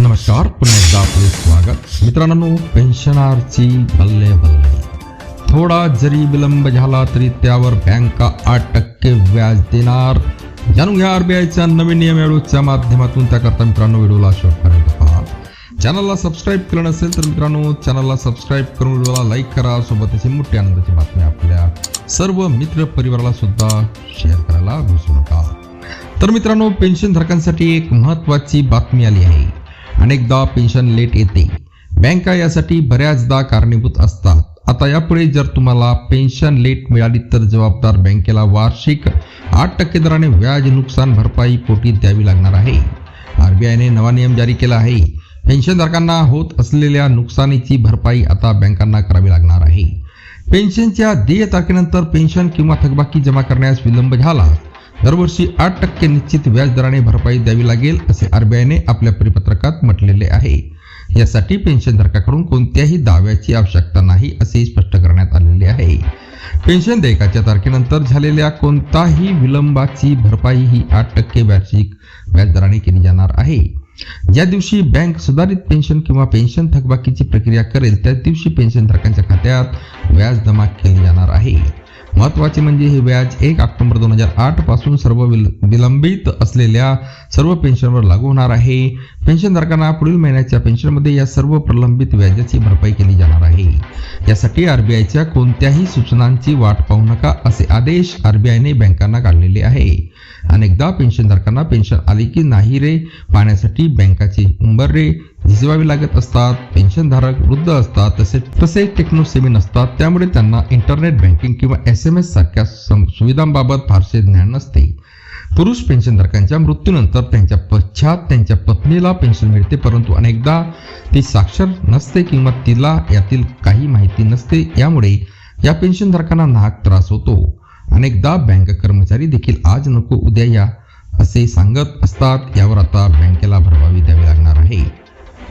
नमस्कार पुन्हा एकदा आपले स्वागत. मित्रांनो पेन्शनरची बल्ले बल्ले थोडा जरी विलंब झाला तरी त्यावर बँका आठ टक्के व्याज देणार. जाणून घ्या आरबीआयच्या नवीन नियम वेळूच्या माध्यमातून. त्याकरता मित्रांनो व्हिडिओला शेवटपर्यंत पहा. चॅनलला सबस्क्राईब केलं नसेल तर मित्रांनो चॅनलला सबस्क्राईब करून व्हिडिओला लाईक करा. सोबत अशी मोठी आनंदाची बातमी आपल्या सर्व मित्र परिवाराला सुद्धा शेअर करायला विसरू नका. तर मित्रांनो पेन्शनधारकांसाठी एक महत्त्वाची बातमी आली आहे. अनेकदा पेन्शन लेट येते. बँका यासाठी बऱ्याचदा कारणीभूत असतात. आता यापुढे जर तुम्हाला पेन्शन लेट मिळाली तर जबाबदार बँकेला वार्षिक आठ टक्के दराने व्याज नुकसान भरपाई पोटी द्यावी लागणार आहे. आरबीआयने नवा नियम जारी केला आहे. पेन्शनधारकांना होत असलेल्या नुकसानीची भरपाई आता बँकांना करावी लागणार आहे. पेन्शनच्या देय तारखेनंतर पेन्शन किंवा थकबाकी जमा करण्यास विलंब झाला. दरवर्षी आठ टक्के निश्चित व्याजदराने भरपाई द्यावी लागेल असे आरबीआयने आपल्या परिपत्रकात म्हटलेले आहे. यासाठी पेन्शनधारकाकडून कोणत्याही दाव्याची आवश्यकता नाही असे स्पष्ट करण्यात आलेले आहे. पेन्शन देयकाच्या तारखेनंतर झालेल्या कोणताही विलंबाची भरपाई ही आठ टक्के वार्षिक व्याजदराने केली जाणार आहे. ज्या दिवशी बँक सुधारित पेन्शन किंवा पेन्शन थकबाकीची प्रक्रिया करेल त्या दिवशी पेन्शनधारकांच्या खात्यात व्याज जमा केली जाणार आहे. महत्त्वाचे म्हणजे हे व्याज एक ऑक्टोबर दोन हजार आठपासून सर्व विल- विलंबित असलेल्या सर्व पेन्शनवर लागू होणार आहे. पेन्शनधारकांना पुढील महिन्याच्या पेन्शनमध्ये या सर्व प्रलंबित व्याजाची भरपाई केली जाणार आहे. यासाठी आरबीआयच्या कोणत्याही सूचनांची वाट पाहू नका असे आदेश आरबीआयने बँकांना काढलेले आहे. अनेकदा पेन्शनधारकांना पेन्शन आली की नाही रे? पाहण्यासाठी बँकाचे उंबर रे झिजवावी लागत असतात पेन्शनधारक वृद्ध असतात तसेच तसेच टेक्नो सेमी नसतात त्यामुळे त्यांना इंटरनेट बँकिंग किंवा एस एम एस सारख्या सुविधांबाबत फारसे ज्ञान नसते. पुरुष पेन्शनधारकांच्या मृत्यूनंतर त्यांच्या पश्चात त्यांच्या पत्नीला पेन्शन मिळते परंतु अनेकदा ती साक्षर नसते किंवा तिला यातील काही माहिती नसते. यामुळे या पेन्शनधारकांना नाहक त्रास होतो. अनेकदा बँक कर्मचारी देखील आज नको उद्या या असे सांगत असतात. यावर आता बँकेला भरवावी द्यावी लागणार आहे.